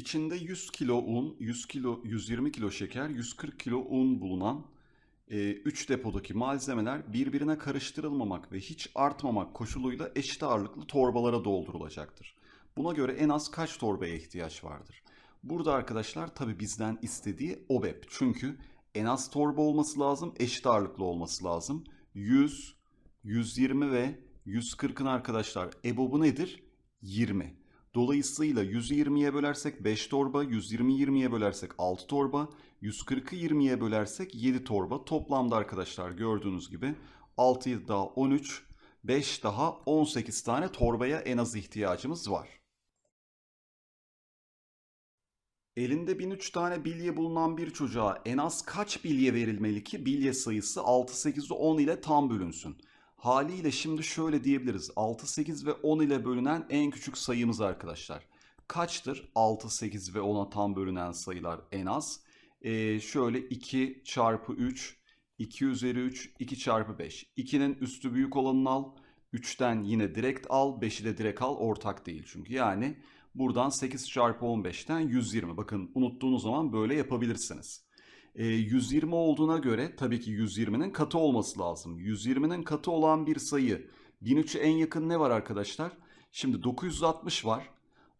İçinde 100 kilo un, 100 kilo, 120 kilo şeker, 140 kilo un bulunan 3 depodaki malzemeler birbirine karıştırılmamak ve hiç artmamak koşuluyla eşit ağırlıklı torbalara doldurulacaktır. Buna göre en az kaç torbaya ihtiyaç vardır? Burada arkadaşlar tabi bizden istediği OBEP. Çünkü en az torba olması lazım, eşit ağırlıklı olması lazım. 100, 120 ve 140'ın arkadaşlar EBOB'u nedir? 20. Dolayısıyla 100'ü 20'ye bölersek 5 torba, 120'yi 20'ye bölersek 6 torba, 140'ı 20'ye bölersek 7 torba. Toplamda arkadaşlar gördüğünüz gibi 6 7 daha 13, 5 daha 18 tane torbaya en az ihtiyacımız var. Elinde 1003 tane bilye bulunan bir çocuğa en az kaç bilye verilmeli ki bilye sayısı 6, 8, 10 ile tam bölünsün? Haliyle şimdi şöyle diyebiliriz. 6, 8 ve 10 ile bölünen en küçük sayımız arkadaşlar. Kaçtır 6, 8 ve 10'a tam bölünen sayılar en az? Ee, şöyle 2 çarpı 3, 2 üzeri 3, 2 çarpı 5. 2'nin üstü büyük olanını al. 3'ten yine direkt al. 5'i de direkt al. Ortak değil çünkü. Yani buradan 8 çarpı 15'ten 120. Bakın unuttuğunuz zaman böyle yapabilirsiniz. E, 120 olduğuna göre tabii ki 120'nin katı olması lazım. 120'nin katı olan bir sayı 1003'e en yakın ne var arkadaşlar? Şimdi 960 var.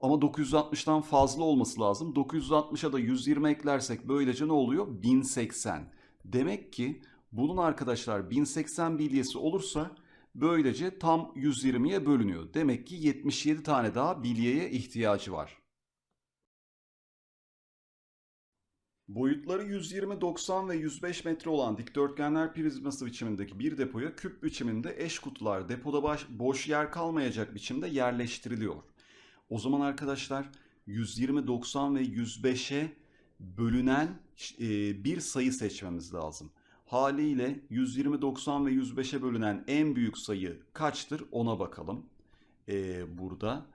Ama 960'tan fazla olması lazım. 960'a da 120 eklersek böylece ne oluyor? 1080. Demek ki bunun arkadaşlar 1080 bilyesi olursa böylece tam 120'ye bölünüyor. Demek ki 77 tane daha bilyeye ihtiyacı var. Boyutları 120, 90 ve 105 metre olan dikdörtgenler prizması biçimindeki bir depoya küp biçiminde eş kutular depoda baş, boş yer kalmayacak biçimde yerleştiriliyor. O zaman arkadaşlar 120, 90 ve 105'e bölünen e, bir sayı seçmemiz lazım. Haliyle 120, 90 ve 105'e bölünen en büyük sayı kaçtır ona bakalım. Ee, burada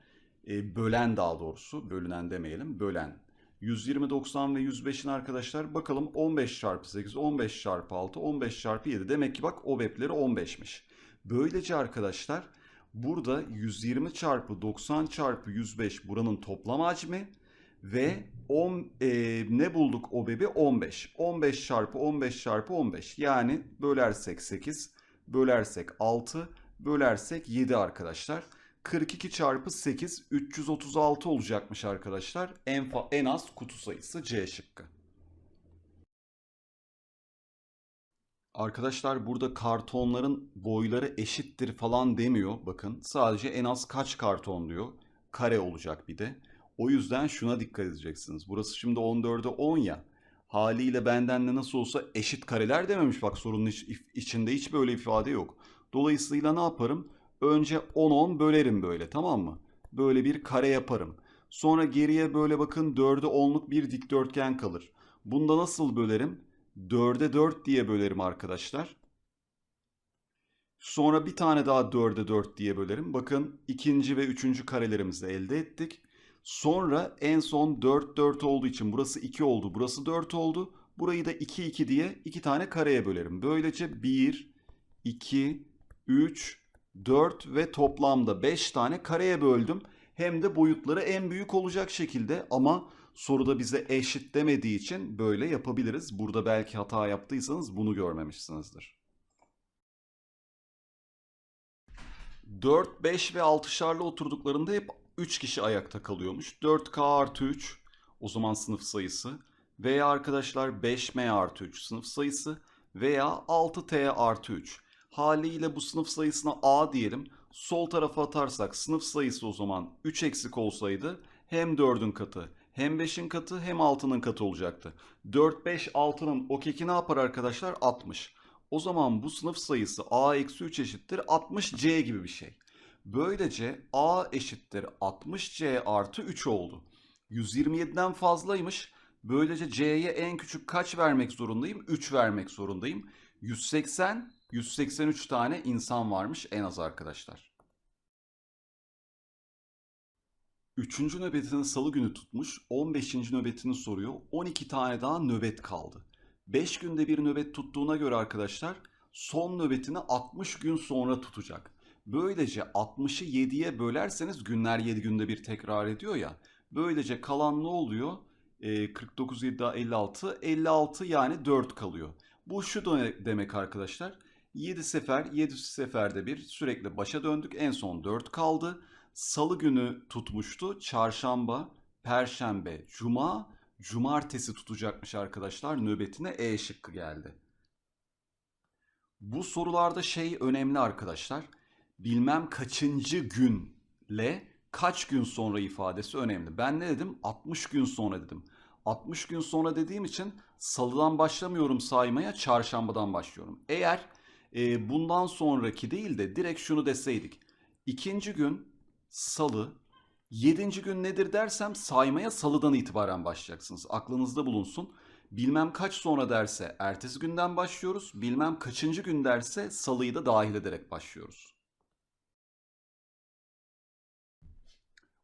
e, bölen daha doğrusu bölünen demeyelim bölen 120, 90 ve 105'in arkadaşlar bakalım 15 çarpı 8, 15 çarpı 6, 15 çarpı 7. Demek ki bak o webleri 15'miş. Böylece arkadaşlar burada 120 çarpı 90 çarpı 105 buranın toplam hacmi ve 10 e, ne bulduk o bebi 15. 15 çarpı 15 çarpı 15 yani bölersek 8, bölersek 6, bölersek 7 arkadaşlar. 42 çarpı 8 336 olacakmış arkadaşlar. En, en az kutu sayısı C şıkkı. Arkadaşlar burada kartonların boyları eşittir falan demiyor. Bakın sadece en az kaç karton diyor. Kare olacak bir de. O yüzden şuna dikkat edeceksiniz. Burası şimdi 14'e 10 ya. Haliyle benden de nasıl olsa eşit kareler dememiş. Bak sorunun iç, içinde hiç böyle ifade yok. Dolayısıyla ne yaparım? Önce 10-10 bölerim böyle tamam mı? Böyle bir kare yaparım. Sonra geriye böyle bakın 4'e 10'luk bir dikdörtgen kalır. Bunda nasıl bölerim? 4'e 4 diye bölerim arkadaşlar. Sonra bir tane daha 4'e 4 diye bölerim. Bakın ikinci ve üçüncü karelerimizi elde ettik. Sonra en son 4 4 olduğu için burası 2 oldu. Burası 4 oldu. Burayı da 2 2 diye iki tane kareye bölerim. Böylece 1 2 3 4 ve toplamda 5 tane kareye böldüm. Hem de boyutları en büyük olacak şekilde ama soruda bize eşit demediği için böyle yapabiliriz. Burada belki hata yaptıysanız bunu görmemişsinizdir. 4, 5 ve 6'şarlı oturduklarında hep 3 kişi ayakta kalıyormuş. 4K artı 3 o zaman sınıf sayısı. Veya arkadaşlar 5M artı 3 sınıf sayısı. Veya 6T artı 3. Haliyle bu sınıf sayısına A diyelim. Sol tarafa atarsak sınıf sayısı o zaman 3 eksik olsaydı hem 4'ün katı hem 5'in katı hem 6'nın katı olacaktı. 4, 5, 6'nın o keki ne yapar arkadaşlar? 60. O zaman bu sınıf sayısı A eksi 3 eşittir 60C gibi bir şey. Böylece A eşittir 60C artı 3 oldu. 127'den fazlaymış. Böylece C'ye en küçük kaç vermek zorundayım? 3 vermek zorundayım. 180, 183 tane insan varmış en az arkadaşlar. Üçüncü nöbetini salı günü tutmuş, 15. nöbetini soruyor. 12 tane daha nöbet kaldı. 5 günde bir nöbet tuttuğuna göre arkadaşlar son nöbetini 60 gün sonra tutacak. Böylece 60'ı 7'ye bölerseniz günler 7 günde bir tekrar ediyor ya. Böylece kalan ne oluyor? Ee, 49 7 daha 56. 56 yani 4 kalıyor. Bu şu demek arkadaşlar. 7 sefer 7 seferde bir sürekli başa döndük. En son 4 kaldı. Salı günü tutmuştu. Çarşamba, perşembe, cuma, cumartesi tutacakmış arkadaşlar. Nöbetine E şıkkı geldi. Bu sorularda şey önemli arkadaşlar. Bilmem kaçıncı günle kaç gün sonra ifadesi önemli. Ben ne dedim? 60 gün sonra dedim. 60 gün sonra dediğim için salıdan başlamıyorum saymaya, çarşambadan başlıyorum. Eğer e, bundan sonraki değil de direkt şunu deseydik. İkinci gün salı, yedinci gün nedir dersem saymaya salıdan itibaren başlayacaksınız. Aklınızda bulunsun. Bilmem kaç sonra derse ertesi günden başlıyoruz. Bilmem kaçıncı gün derse salıyı da dahil ederek başlıyoruz.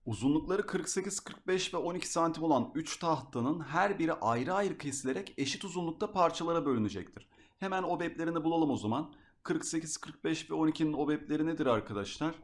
Uzunlukları 48, 45 ve 12 santim olan 3 tahtanın her biri ayrı ayrı kesilerek eşit uzunlukta parçalara bölünecektir. Hemen obeplerini bulalım o zaman. 48, 45 ve 12'nin obepleri nedir arkadaşlar?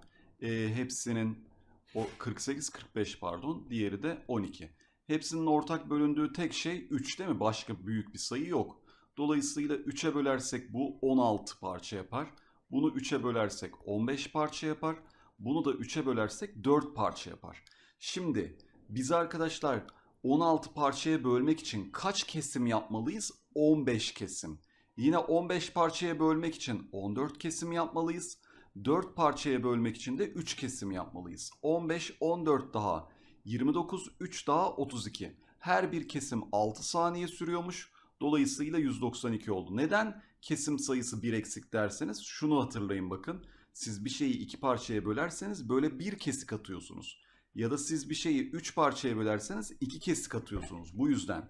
Ee, hepsinin o 48, 45 pardon. Diğeri de 12. Hepsinin ortak bölündüğü tek şey 3 değil mi? Başka büyük bir sayı yok. Dolayısıyla 3'e bölersek bu 16 parça yapar. Bunu 3'e bölersek 15 parça yapar. Bunu da 3'e bölersek 4 parça yapar. Şimdi biz arkadaşlar 16 parçaya bölmek için kaç kesim yapmalıyız? 15 kesim. Yine 15 parçaya bölmek için 14 kesim yapmalıyız. 4 parçaya bölmek için de 3 kesim yapmalıyız. 15, 14 daha 29, 3 daha 32. Her bir kesim 6 saniye sürüyormuş. Dolayısıyla 192 oldu. Neden kesim sayısı 1 eksik derseniz şunu hatırlayın bakın. Siz bir şeyi iki parçaya bölerseniz böyle bir kesik atıyorsunuz. Ya da siz bir şeyi üç parçaya bölerseniz iki kesik atıyorsunuz. Bu yüzden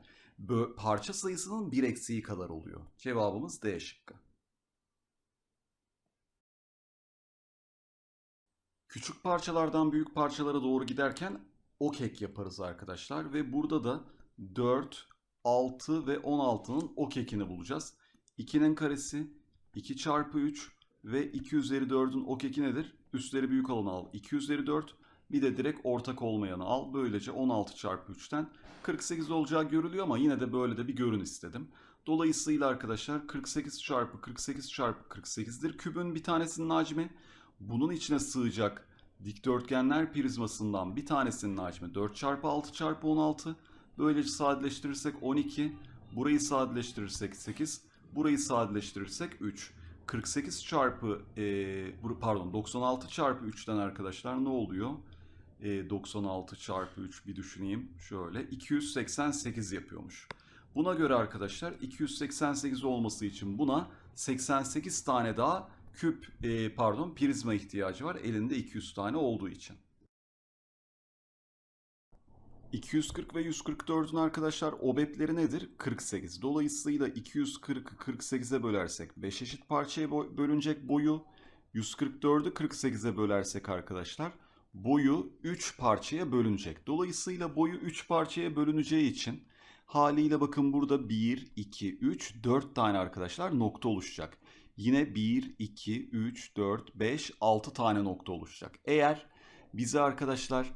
parça sayısının bir eksiği kadar oluyor. Cevabımız D şıkkı. Küçük parçalardan büyük parçalara doğru giderken okek yaparız arkadaşlar. Ve burada da 4, 6 ve 16'nın okekini bulacağız. 2'nin karesi 2 çarpı 3 ve 2 üzeri 4'ün okeki nedir? Üstleri büyük olanı al. 2 üzeri 4 bir de direkt ortak olmayanı al. Böylece 16 çarpı 3'ten 48 olacağı görülüyor ama yine de böyle de bir görün istedim. Dolayısıyla arkadaşlar 48 çarpı 48 çarpı 48'dir. Kübün bir tanesinin hacmi bunun içine sığacak dikdörtgenler prizmasından bir tanesinin hacmi 4 çarpı 6 çarpı 16. Böylece sadeleştirirsek 12. Burayı sadeleştirirsek 8. Burayı sadeleştirirsek 3. 48 çarpı e, pardon 96 çarpı 3'ten arkadaşlar ne oluyor? E, 96 çarpı 3 bir düşüneyim. Şöyle 288 yapıyormuş. Buna göre arkadaşlar 288 olması için buna 88 tane daha küp e, pardon prizma ihtiyacı var. Elinde 200 tane olduğu için. 240 ve 144'ün arkadaşlar obepleri nedir? 48. Dolayısıyla 240'ı 48'e bölersek 5 eşit parçaya bölünecek boyu. 144'ü 48'e bölersek arkadaşlar boyu 3 parçaya bölünecek. Dolayısıyla boyu 3 parçaya bölüneceği için haliyle bakın burada 1, 2, 3, 4 tane arkadaşlar nokta oluşacak. Yine 1, 2, 3, 4, 5, 6 tane nokta oluşacak. Eğer bize arkadaşlar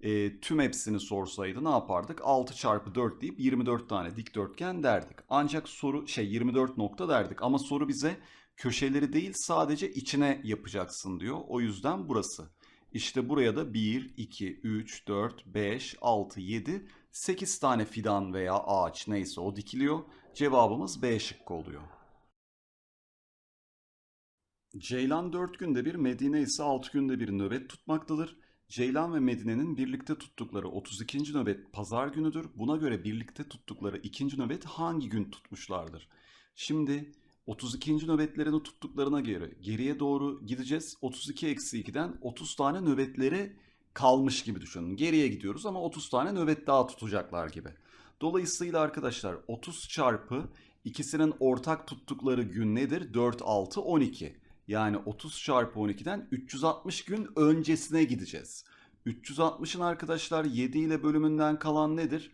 e, tüm hepsini sorsaydı ne yapardık? 6 çarpı 4 deyip 24 tane dikdörtgen derdik. Ancak soru şey 24 nokta derdik ama soru bize köşeleri değil sadece içine yapacaksın diyor. O yüzden burası. İşte buraya da 1, 2, 3, 4, 5, 6, 7, 8 tane fidan veya ağaç neyse o dikiliyor. Cevabımız B şıkkı oluyor. Ceylan 4 günde bir, Medine ise 6 günde bir nöbet tutmaktadır. Ceylan ve Medine'nin birlikte tuttukları 32. nöbet pazar günüdür. Buna göre birlikte tuttukları ikinci nöbet hangi gün tutmuşlardır? Şimdi 32. nöbetlerini tuttuklarına göre geriye doğru gideceğiz. 32 eksi 2'den 30 tane nöbetleri kalmış gibi düşünün. Geriye gidiyoruz ama 30 tane nöbet daha tutacaklar gibi. Dolayısıyla arkadaşlar 30 çarpı ikisinin ortak tuttukları gün nedir? 4, 6, 12. Yani 30 çarpı 12'den 360 gün öncesine gideceğiz. 360'ın arkadaşlar 7 ile bölümünden kalan nedir?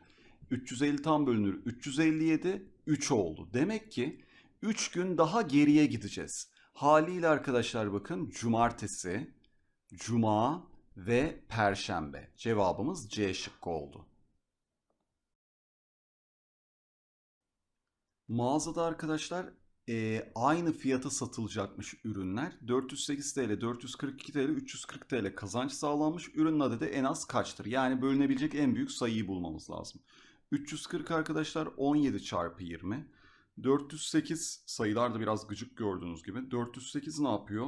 350 tam bölünür. 357 3 oldu. Demek ki 3 gün daha geriye gideceğiz. Haliyle arkadaşlar bakın cumartesi, cuma ve Perşembe. Cevabımız C şıkkı oldu. Mağazada arkadaşlar e, aynı fiyata satılacakmış ürünler. 408 TL, 442 TL, 340 TL kazanç sağlanmış. Ürünün adedi en az kaçtır? Yani bölünebilecek en büyük sayıyı bulmamız lazım. 340 arkadaşlar 17 çarpı 20. 408 sayılarda biraz gıcık gördüğünüz gibi. 408 ne yapıyor?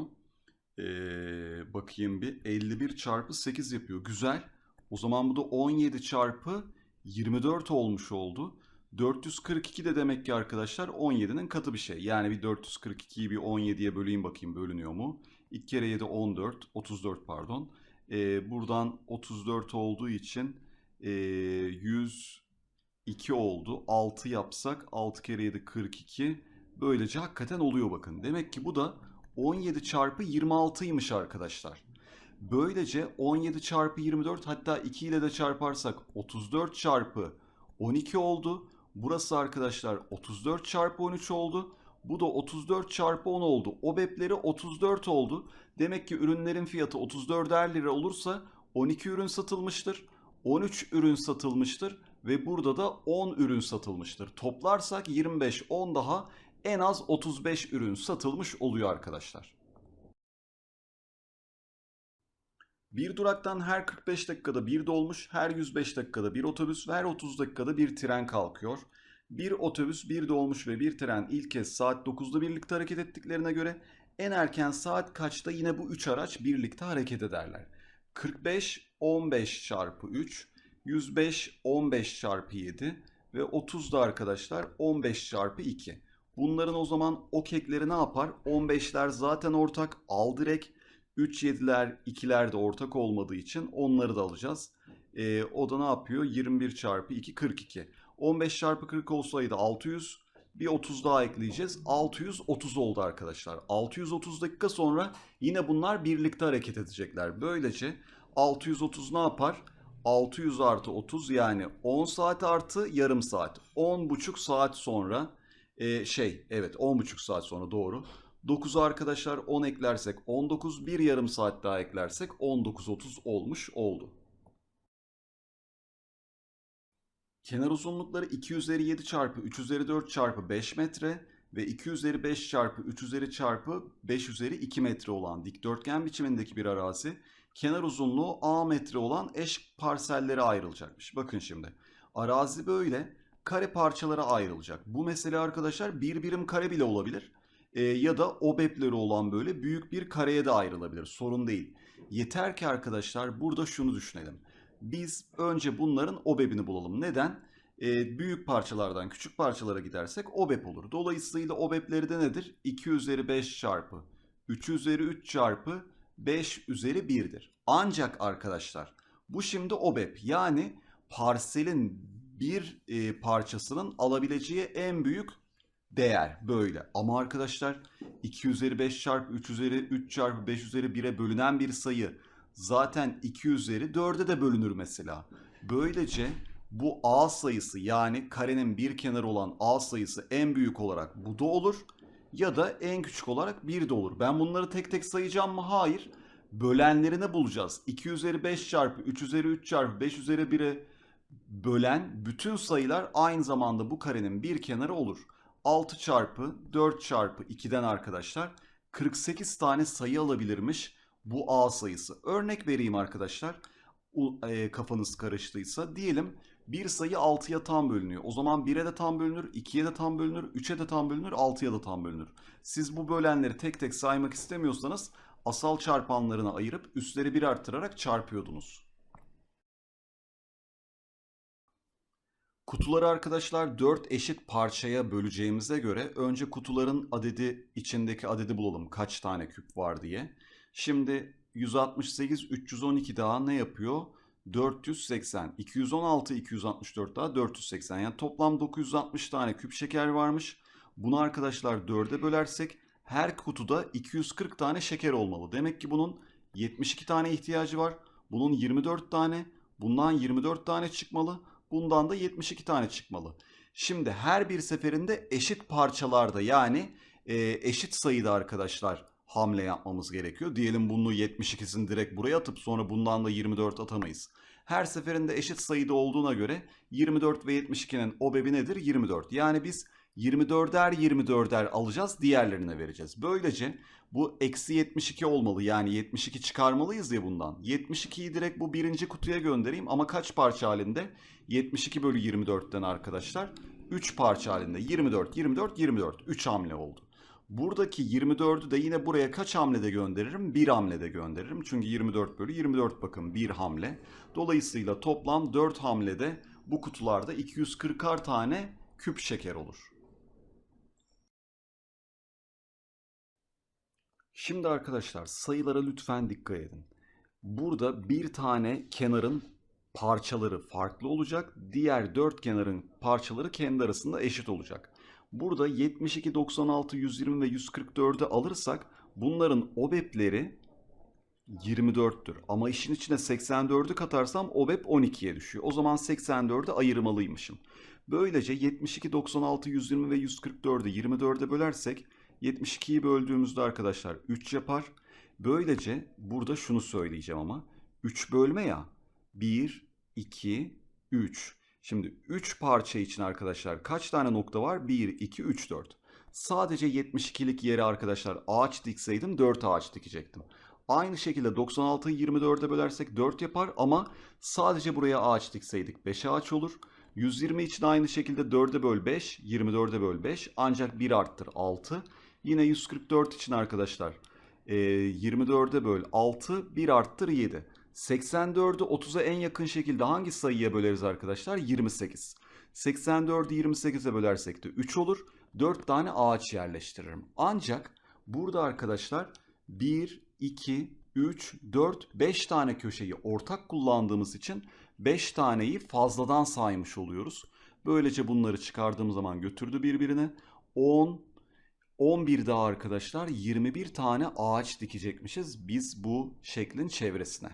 Ee, bakayım bir 51 çarpı 8 yapıyor. Güzel. O zaman bu da 17 çarpı 24 olmuş oldu. 442 de demek ki arkadaşlar 17'nin katı bir şey. Yani bir 442'yi bir 17'ye böleyim bakayım bölünüyor mu? 2 kere 7 14, 34 pardon. Ee, buradan 34 olduğu için ee, e, 100 2 oldu. 6 yapsak 6 kere 7 42. Böylece hakikaten oluyor bakın. Demek ki bu da 17 çarpı 26'ymış arkadaşlar. Böylece 17 çarpı 24 hatta 2 ile de çarparsak 34 çarpı 12 oldu. Burası arkadaşlar 34 çarpı 13 oldu. Bu da 34 çarpı 10 oldu. O bepleri 34 oldu. Demek ki ürünlerin fiyatı 34'er lira olursa 12 ürün satılmıştır. 13 ürün satılmıştır ve burada da 10 ürün satılmıştır. Toplarsak 25, 10 daha en az 35 ürün satılmış oluyor arkadaşlar. Bir duraktan her 45 dakikada bir dolmuş, her 105 dakikada bir otobüs ve her 30 dakikada bir tren kalkıyor. Bir otobüs, bir dolmuş ve bir tren ilk kez saat 9'da birlikte hareket ettiklerine göre en erken saat kaçta yine bu 3 araç birlikte hareket ederler? 45, 15 çarpı 3, 105, 15 çarpı 7 ve 30 da arkadaşlar 15 çarpı 2. Bunların o zaman o kekleri ne yapar? 15'ler zaten ortak. Al direkt. 3 7'ler 2'ler de ortak olmadığı için onları da alacağız. Ee, o da ne yapıyor? 21 çarpı 2 42. 15 çarpı 40 olsaydı 600. Bir 30 daha ekleyeceğiz. 630 oldu arkadaşlar. 630 dakika sonra yine bunlar birlikte hareket edecekler. Böylece 630 ne yapar? 600 artı 30 yani 10 saat artı yarım saat. 10 buçuk saat sonra e, şey evet 10 buçuk saat sonra doğru. 9'u arkadaşlar 10 eklersek 19 bir yarım saat daha eklersek 19.30 olmuş oldu. Kenar uzunlukları 2 üzeri 7 çarpı 3 üzeri 4 çarpı 5 metre ve 2 üzeri 5 çarpı 3 üzeri çarpı 5 üzeri 2 metre olan dikdörtgen biçimindeki bir arazi kenar uzunluğu A metre olan eş parsellere ayrılacakmış. Bakın şimdi arazi böyle kare parçalara ayrılacak. Bu mesele arkadaşlar bir birim kare bile olabilir. Ee, ya da obepleri olan böyle büyük bir kareye de ayrılabilir. Sorun değil. Yeter ki arkadaşlar burada şunu düşünelim. Biz önce bunların obebini bulalım. Neden? Ee, büyük parçalardan küçük parçalara gidersek obep olur. Dolayısıyla obepleri de nedir? 2 üzeri 5 çarpı 3 üzeri 3 çarpı 5 üzeri 1'dir. Ancak arkadaşlar bu şimdi obep yani parselin bir e, parçasının alabileceği en büyük değer böyle. Ama arkadaşlar 2 üzeri 5 çarpı 3 üzeri 3 çarpı 5 üzeri 1'e bölünen bir sayı zaten 2 üzeri 4'e de bölünür mesela. Böylece bu A sayısı yani karenin bir kenarı olan A sayısı en büyük olarak bu da olur ya da en küçük olarak 1 de olur. Ben bunları tek tek sayacağım mı? Hayır. Bölenlerini bulacağız. 2 üzeri 5 çarpı 3 üzeri 3 çarpı 5 üzeri 1'e bölen bütün sayılar aynı zamanda bu karenin bir kenarı olur. 6 çarpı 4 çarpı 2'den arkadaşlar 48 tane sayı alabilirmiş bu A sayısı. Örnek vereyim arkadaşlar e, kafanız karıştıysa diyelim bir sayı 6'ya tam bölünüyor. O zaman 1'e de tam bölünür, 2'ye de tam bölünür, 3'e de tam bölünür, 6'ya da tam bölünür. Siz bu bölenleri tek tek saymak istemiyorsanız asal çarpanlarına ayırıp üstleri bir arttırarak çarpıyordunuz. Kutuları arkadaşlar 4 eşit parçaya böleceğimize göre önce kutuların adedi içindeki adedi bulalım kaç tane küp var diye. Şimdi 168 312 daha ne yapıyor? 480 216 264 daha 480 yani toplam 960 tane küp şeker varmış. Bunu arkadaşlar 4'e bölersek her kutuda 240 tane şeker olmalı. Demek ki bunun 72 tane ihtiyacı var. Bunun 24 tane, bundan 24 tane çıkmalı. Bundan da 72 tane çıkmalı. Şimdi her bir seferinde eşit parçalarda yani eşit sayıda arkadaşlar hamle yapmamız gerekiyor. Diyelim bunu 72'sini direkt buraya atıp sonra bundan da 24 atamayız. Her seferinde eşit sayıda olduğuna göre 24 ve 72'nin obebi nedir? 24. Yani biz 24'er 24'er alacağız diğerlerine vereceğiz. Böylece bu eksi 72 olmalı yani 72 çıkarmalıyız ya bundan. 72'yi direkt bu birinci kutuya göndereyim ama kaç parça halinde? 72 bölü 24'ten arkadaşlar 3 parça halinde 24 24 24 3 hamle oldu. Buradaki 24'ü de yine buraya kaç hamlede gönderirim? Bir hamlede gönderirim. Çünkü 24 bölü 24 bakın bir hamle. Dolayısıyla toplam 4 hamlede bu kutularda 240'ar tane küp şeker olur. Şimdi arkadaşlar sayılara lütfen dikkat edin. Burada bir tane kenarın parçaları farklı olacak. Diğer dört kenarın parçaları kendi arasında eşit olacak. Burada 72, 96, 120 ve 144'ü alırsak bunların OBEP'leri 24'tür. Ama işin içine 84'ü katarsam OBEP 12'ye düşüyor. O zaman 84'ü ayırmalıymışım. Böylece 72, 96, 120 ve 144'ü 24'e bölersek 72'yi böldüğümüzde arkadaşlar 3 yapar. Böylece burada şunu söyleyeceğim ama 3 bölme ya 1, 2, 3. Şimdi 3 parça için arkadaşlar kaç tane nokta var? 1, 2, 3, 4. Sadece 72'lik yere arkadaşlar ağaç dikseydim 4 ağaç dikecektim. Aynı şekilde 96'yı 24'e bölersek 4 yapar ama sadece buraya ağaç dikseydik 5 ağaç olur. 120 için aynı şekilde 4'e böl 5, 24'e böl 5 ancak 1 arttır 6. Yine 144 için arkadaşlar e, 24'e böl 6, 1 arttır 7. 84'ü 30'a en yakın şekilde hangi sayıya böleriz arkadaşlar? 28. 84'ü 28'e bölersek de 3 olur. 4 tane ağaç yerleştiririm. Ancak burada arkadaşlar 1, 2, 3, 4, 5 tane köşeyi ortak kullandığımız için 5 taneyi fazladan saymış oluyoruz. Böylece bunları çıkardığım zaman götürdü birbirine. 10, 11 daha arkadaşlar 21 tane ağaç dikecekmişiz biz bu şeklin çevresine.